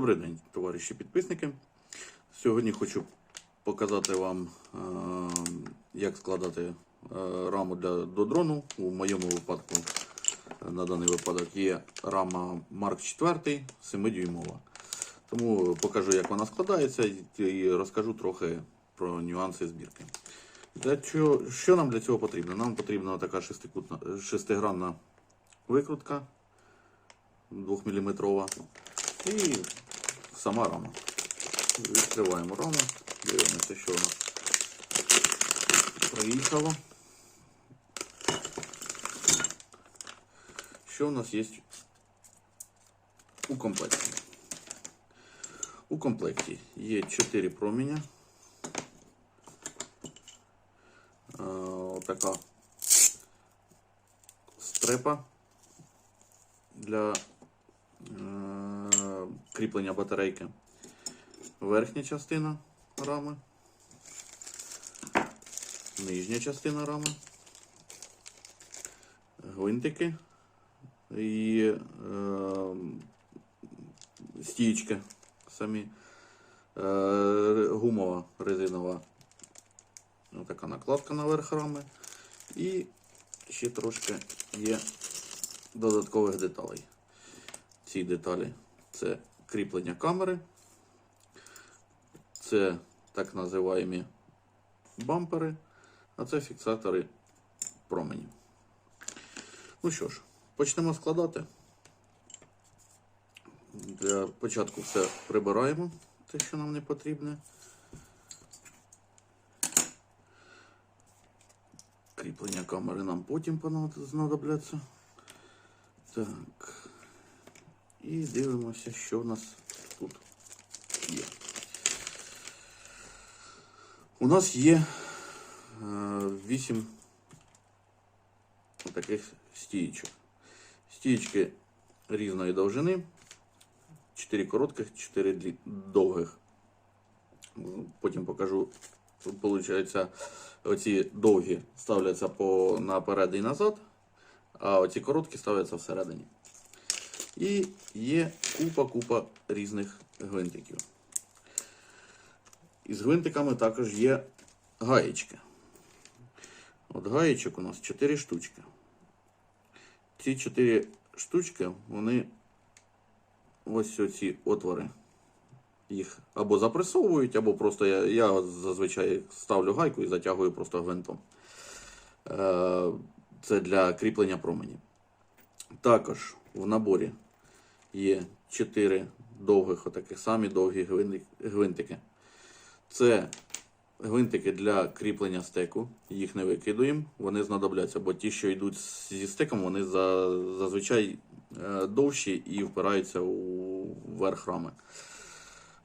Добрий день, товариші підписники. Сьогодні хочу показати вам, е, як складати е, раму для, до дрону. У моєму випадку е, на даний випадок є рама Mark 4 7-дюймова. Тому покажу, як вона складається, і- розкажу трохи про нюанси збірки. Для чого, що нам для цього потрібно? Нам потрібна така шестигранна викрутка 2 мм і сама рама. Відкриваємо раму, дивимося, що у нас приїхало. Що у нас є у комплекті? У комплекті є 4 проміння. Е, Отака стрепа для е, кріплення батарейки. Верхня частина рами, нижня частина рами, гвинтики і е, стічки самі, е, гумова резинова. Така накладка наверх рами. І ще трошки є додаткових деталей. Ці деталі це кріплення камери, це так називаємо бампери, а це фіксатори променів. Ну що ж, почнемо складати. Для початку все прибираємо, те, що нам не потрібне. Кріплення камери нам потім знадобляться. Так. І дивимося, що в нас тут є. У нас є 8 таких стієчок. Стієчки різної довжини. 4 коротких, 4 довгих. Потім покажу. Виходить, оці довгі ставляться по наперед і назад, а оці короткі ставляться всередині. І є купа-купа різних гвинтиків. Із гвинтиками також є гаєчки. От гаєчок у нас 4 штучки. Ці 4 штучки, вони ось оці отвори. Їх або запресовують, або просто я, я зазвичай ставлю гайку і затягую просто гвинтом. Е, Це для кріплення променів. Також в наборі є 4 довгих, отаких самі довгі гвинтики. Це гвинтики для кріплення стеку. Їх не викидуємо, вони знадобляться, бо ті, що йдуть зі стеком, вони за, зазвичай е, довші і впираються у верх рами.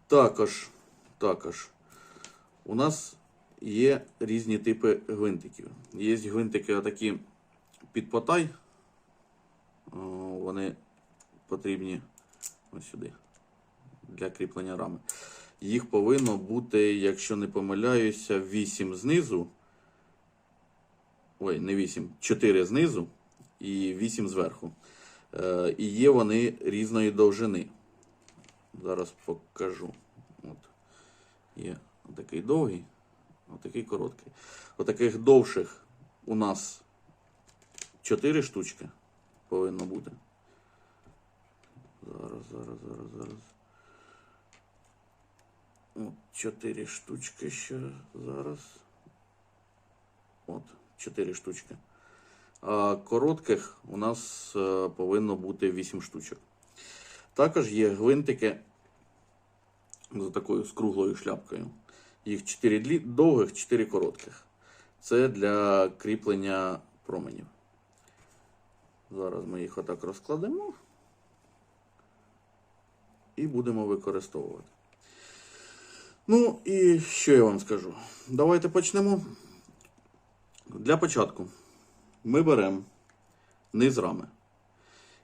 Також, також у нас є різні типи гвинтиків. Є гвинтики отакі під потай. Вони потрібні ось сюди для кріплення рами. Їх повинно бути, якщо не помиляюся, 8 знизу. Ой, не 8, 4 знизу і 8 зверху. Е, і є вони різної довжини. Зараз покажу. От. Є такий довгий, отакий короткий. Отаких довших у нас 4 штучки повинно бути. Зараз, зараз, зараз, зараз. От, 4 штучки ще зараз. От, 4 штучки. А коротких у нас е, повинно бути 8 штучок. Також є гвинтики з такою з круглою шляпкою. Їх 4 длі... довгих, 4 коротких. Це для кріплення променів. Зараз ми їх отак розкладемо і будемо використовувати. Ну і що я вам скажу? Давайте почнемо. Для початку ми беремо низ рами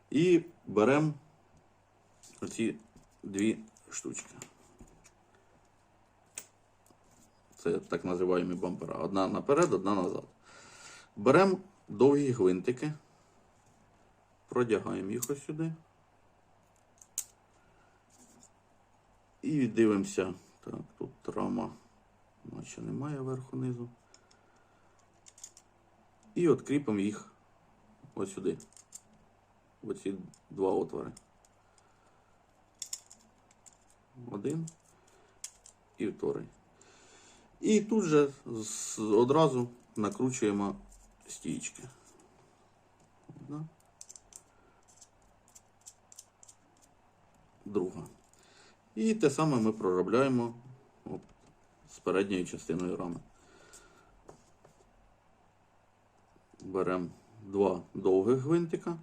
і беремо оці дві штучки. Це так називаємо бампера. Одна наперед, одна назад. Беремо довгі гвинтики, продягаємо їх ось сюди. І дивимося. Так, тут рама, наче немає верху низу. І от кріпимо їх ось сюди. Оці два отвори. Один і вторий. І тут же одразу накручуємо стійки. Одна. Друга. І те саме ми проробляємо от, з передньою частиною рами. Беремо два довгих гвинтика,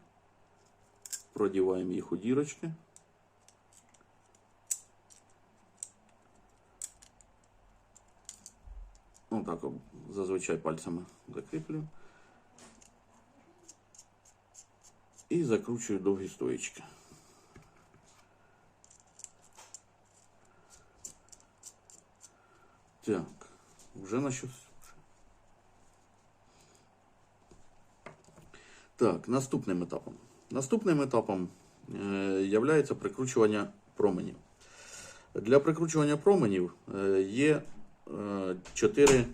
продіваємо їх у дірочки. Отак об- зазвичай пальцями закріплюю. І закручую довгі стоїчки. Так, вже на щось. Так, наступним етапом. Наступним етапом е, являється прикручування променів. Для прикручування променів е, є е, 4,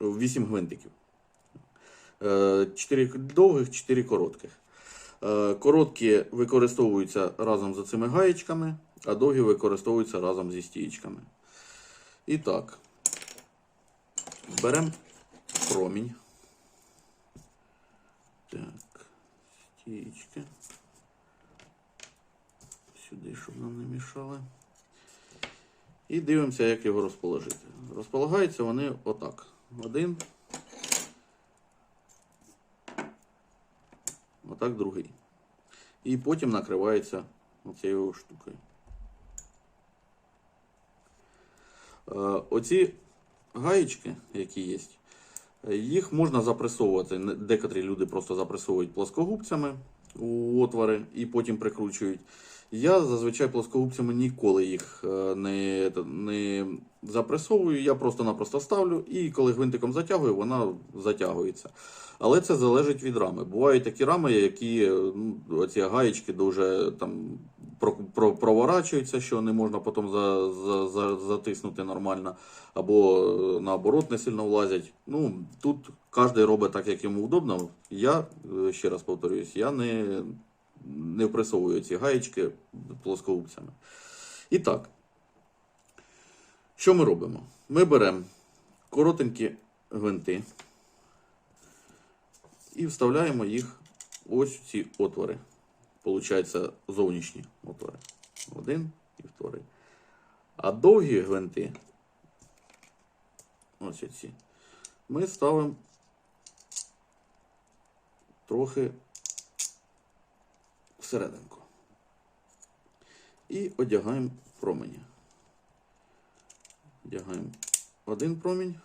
8 гвинтиків. 4 довгих, 4 коротких. Е, Короткі використовуються разом з цими гаєчками, а довгі використовуються разом зі стієчками. І так, беремо промінь. Так, стієчки. Сюди, щоб нам не мішали. І дивимося, як його розположити. Розполагаються вони отак. Один. Отак другий. І потім накривається оцією штукою. Е, Оці гаєчки, які є, е, їх можна запресовувати. Декотрі люди просто запресовують плоскогубцями у отвори і потім прикручують. Я зазвичай плоскогубцями ніколи їх е, не, не запресовую. Я просто-напросто ставлю, і коли гвинтиком затягую, вона затягується. Але це залежить від рами. Бувають такі рами, які е, ну, оці гаєчки дуже там проворачуються, що не можна потім за, за, за, затиснути нормально, або е, наоборот не сильно влазять. Ну, тут кожен робить так, як йому удобно. Я, е, ще раз повторююсь, я не, не впресовую ці гаєчки плоскогубцями. І так, що ми робимо? Ми беремо коротенькі гвинти і вставляємо їх ось в ці отвори. Получається зовнішні отвори. Один і вторий. А довгі гвинти, ось ці, ми ставимо трохи всерединку. І одягаємо промені. Одягаємо один промінь.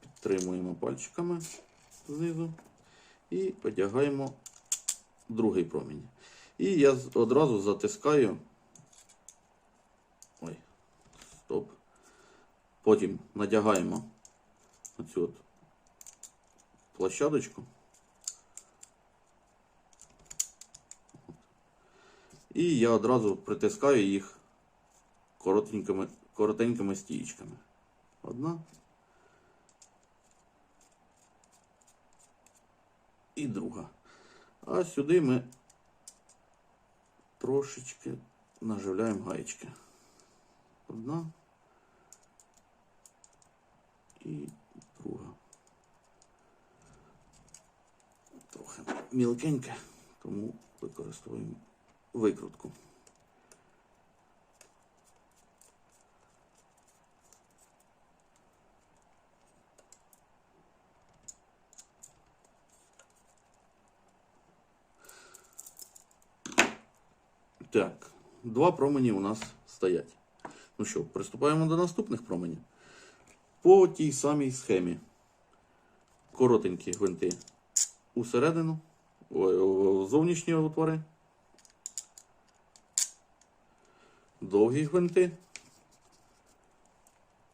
Підтримуємо пальчиками знизу і одягаємо другий промінь. І я одразу затискаю. Ой, стоп. Потім надягаємо оцю от площадочку. І я одразу притискаю їх коротенькими, коротенькими стієчками. Одна. І друга. А сюди ми трошечки наживляємо гаєчки. Одна. І друга. Трохи мілкеньке, тому використовуємо викрутку. Так, два промені у нас стоять. Ну що, приступаємо до наступних променів. По тій самій схемі. Коротенькі гвинти усередину, зовнішні отвори. Довгі гвинти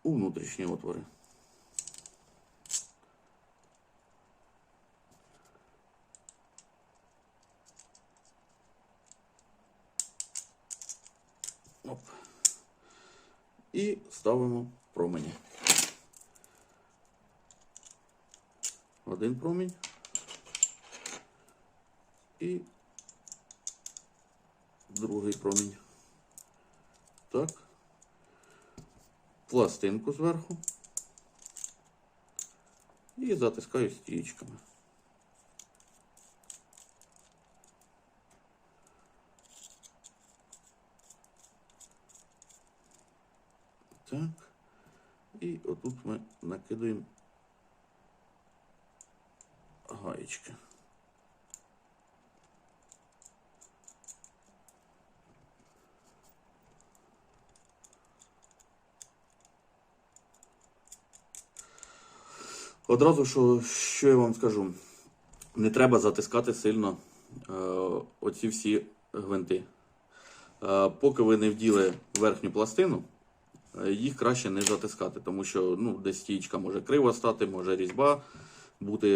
у внутрішні отвори. І ставимо промені. Один промінь. І другий промінь. Так. Пластинку зверху. І затискаю стічками. Так. І отут ми накидаємо гаєчки. Одразу, що, що я вам скажу, не треба затискати сильно е, оці всі гвинти. Е, поки ви не вділи верхню пластину, їх краще не затискати, тому що ну, десь стічка може криво стати, може різьба бути,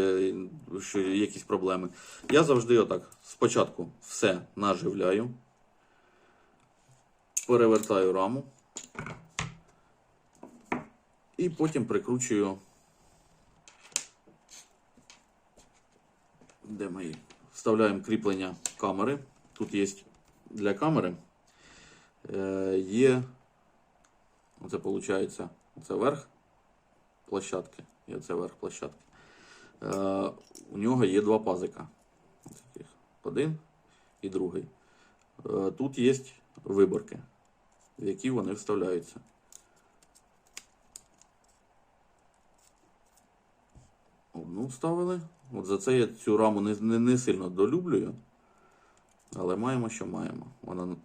е, що якісь проблеми. Я завжди отак спочатку все наживляю, перевертаю раму і потім прикручую. Де мої? Вставляємо кріплення камери. Тут є для камери. Е, є, оце виходить, це верх площадки. І оце верх площадки. Е, у нього є два пазика. Таких. Один і другий. Е, тут є виборки, в які вони вставляються. Одну вставили. От за це я цю раму не, не, не сильно долюблюю. Але маємо, що маємо. Вона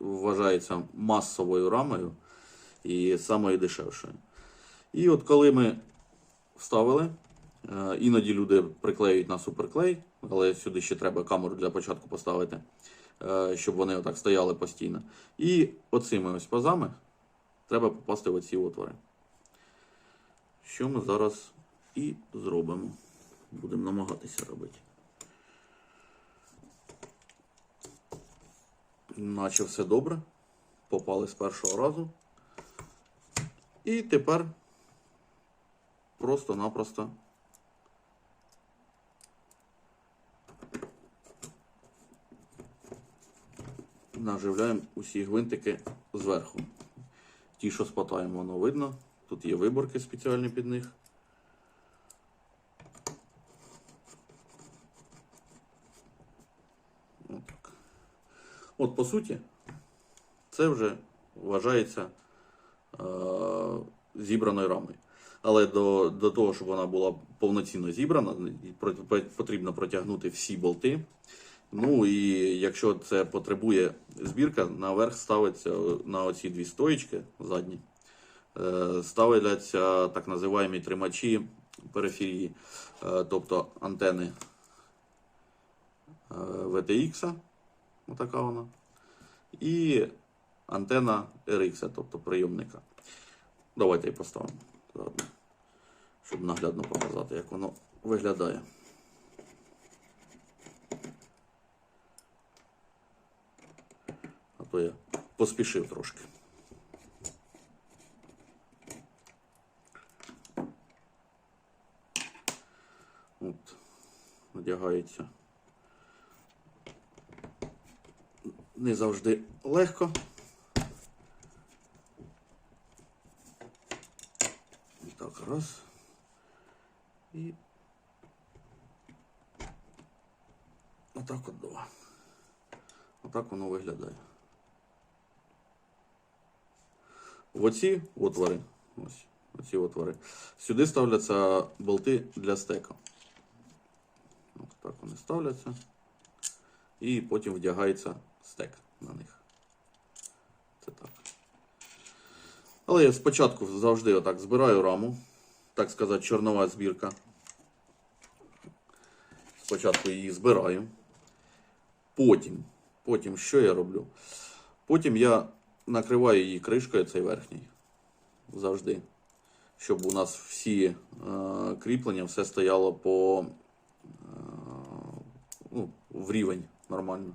вважається масовою рамою і самою дешевшою. І от коли ми вставили, е, іноді люди приклеюють на суперклей, але сюди ще треба камеру для початку поставити, е, щоб вони отак стояли постійно. І оцими ось пазами треба попасти в оці отвори. Що ми зараз і зробимо. Будемо намагатися робити. Наче все добре. Попали з першого разу. І тепер просто-напросто наживляємо усі гвинтики зверху. Ті, що спотаємо, воно видно. Тут є виборки спеціальні під них. Отак. От, по суті, це вже вважається е, зібраною рамою. Але до, до того, щоб вона була повноцінно зібрана, потрібно протягнути всі болти. Ну і якщо це потребує збірка, наверх ставиться на оці дві стоїчки задні. е, Ставляться так називаємо тримачі периферії, е, тобто антени е, VTX, отака вона, і антена RX, тобто прийомника. Давайте її поставимо, щоб наглядно показати, як воно виглядає. А то я поспішив трошки. От, одягається. Не завжди легко. Так, раз. І отак от два. Отак воно виглядає. Оці отвори, ось, оці отвори. Сюди ставляться болти для стека. От так вони ставляться. І потім вдягається стек на них. Це так. Але я спочатку завжди отак збираю раму, так сказати, чорнова збірка. Спочатку її збираю. Потім, потім що я роблю? Потім я накриваю її кришкою, цей верхній. Завжди. Щоб у нас всі е, кріплення, все стояло по е, ну, в рівень нормально.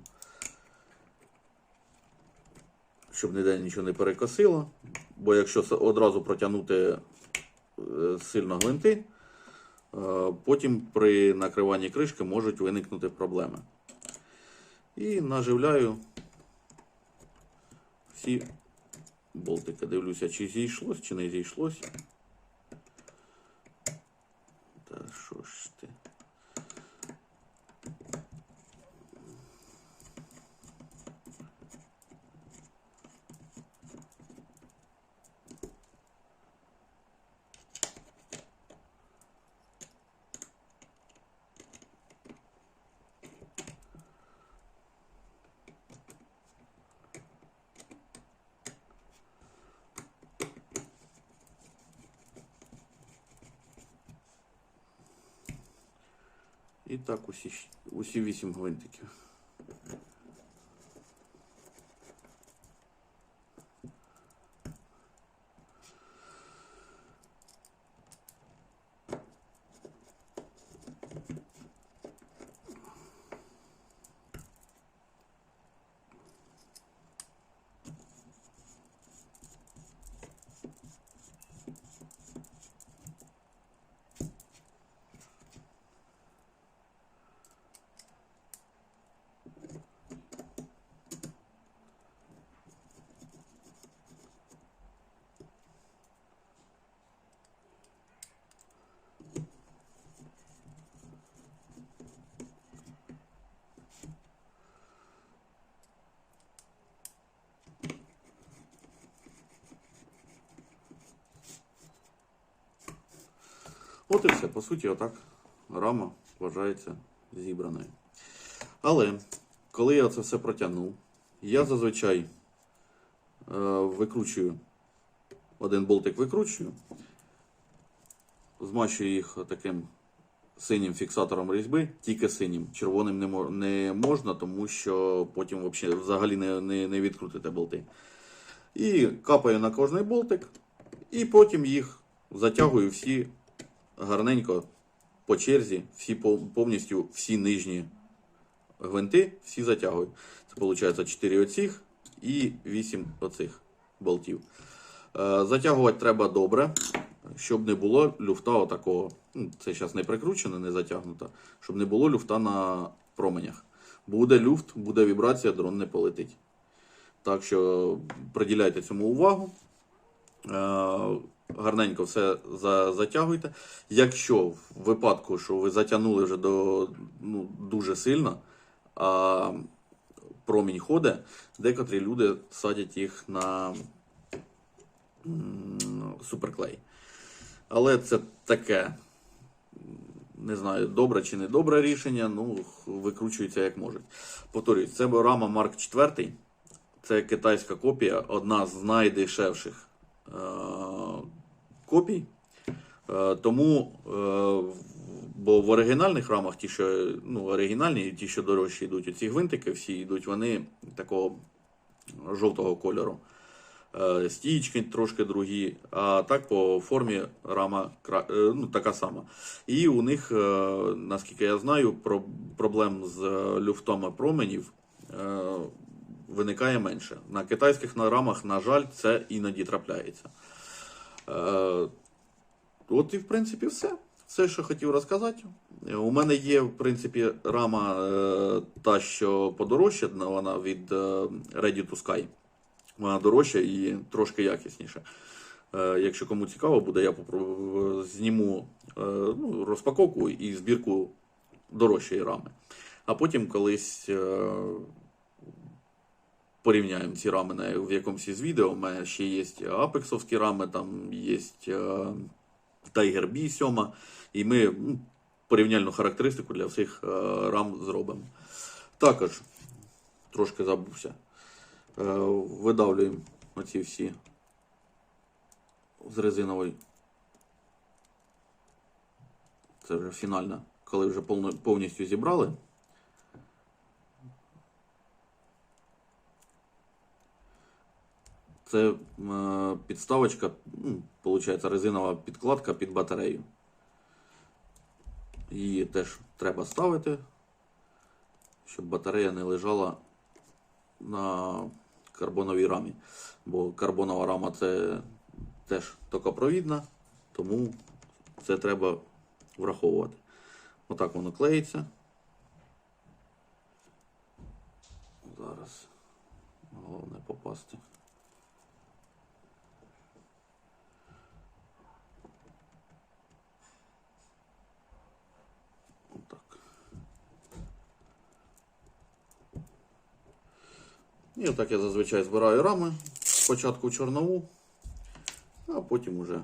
Щоб ніде нічого не перекосило. бо якщо одразу протягнути сильно гвинти, е, потім при накриванні кришки можуть виникнути проблеми. І наживляю всі болтики. Дивлюся, чи зійшлось, чи не зійшлось. Та що ж ти? І так усі, усі вісім гвинтиків. От. По суті, отак рама вважається зібраною. Але коли я це все протягнув, я зазвичай е, викручую один болтик викручую, змащую їх таким синім фіксатором різьби, тільки синім. Червоним не, можна, тому що потім взагалі не, не, не відкрутите болти. І капаю на кожний болтик, і потім їх затягую всі гарненько по черзі, всі повністю всі нижні гвинти, всі затягую. Це виходить 4 оцих і 8 оцих болтів. Е, Затягувати треба добре, щоб не було люфта отакого. Ну, Це зараз не прикручено, не затягнуто, щоб не було люфта на променях. Буде люфт, буде вібрація, дрон не полетить. Так що приділяйте цьому увагу. Гарненько все за, затягуйте. Якщо в випадку, що ви затягнули вже до ну, дуже сильно, а промінь ходить, декотрі люди садять їх на суперклей. Але це таке, не знаю, добре чи не добре рішення, ну, викручується як можуть. Повторюсь, це рама Марк 4. Це китайська копія, одна з найдешевших е, копій. Е, тому, е, бо в оригінальних рамах, ті, що ну, оригінальні, ті, що дорожчі йдуть, оці гвинтики всі йдуть, вони такого жовтого кольору. Е, Стічки трошки другі, а так по формі рама ну, така сама. І у них, наскільки я знаю, проблем з люфтом променів виникає менше. На китайських рамах, на жаль, це іноді трапляється. Е, От і в принципі все. Все, що хотів розказати. У мене є, в принципі, рама е, та, що подорожча, вона від е, Ready to Sky. Вона дорожча і трошки якісніша. Якщо кому цікаво буде, я зніму ну, розпаковку і збірку дорожчої рами. А потім колись порівняємо ці рами на, в якомусь із відео. У мене ще є апексовські рами, там є е, Tiger B 7, і ми ну, порівняльну характеристику для всіх е, рам зробимо. Також трошки забувся. Е, видавлюємо оці всі з резинової. Це вже фінальна, коли вже повністю зібрали. Це е, підставочка, ну, виходить, резинова підкладка під батарею. Її теж треба ставити, щоб батарея не лежала на карбоновій рамі. Бо карбонова рама це теж токопровідна, тому це треба враховувати. Отак воно клеїться. Зараз головне попасти. І отак я зазвичай збираю рами. Спочатку чорнову, а потім уже.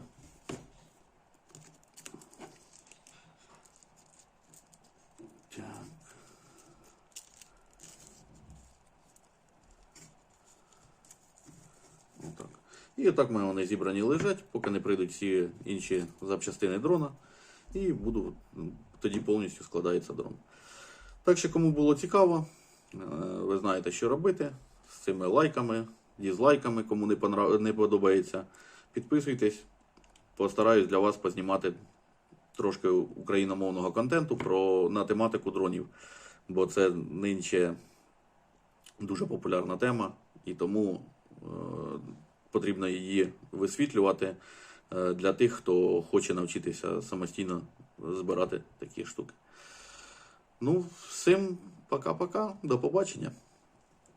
І отак мене вони зібрані лежать, поки не прийдуть всі інші запчастини дрона. І буду, тоді повністю складається дрон. Так що, кому було цікаво, е, ви знаєте, що робити з цими лайками, дізлайками, кому не, понрав... не подобається. Підписуйтесь, постараюсь для вас познімати трошки україномовного контенту про, на тематику дронів, бо це нинче дуже популярна тема, і тому е, потрібно її висвітлювати е, для тих, хто хоче навчитися самостійно збирати такі штуки. Ну, всім пока-пока, до побачення.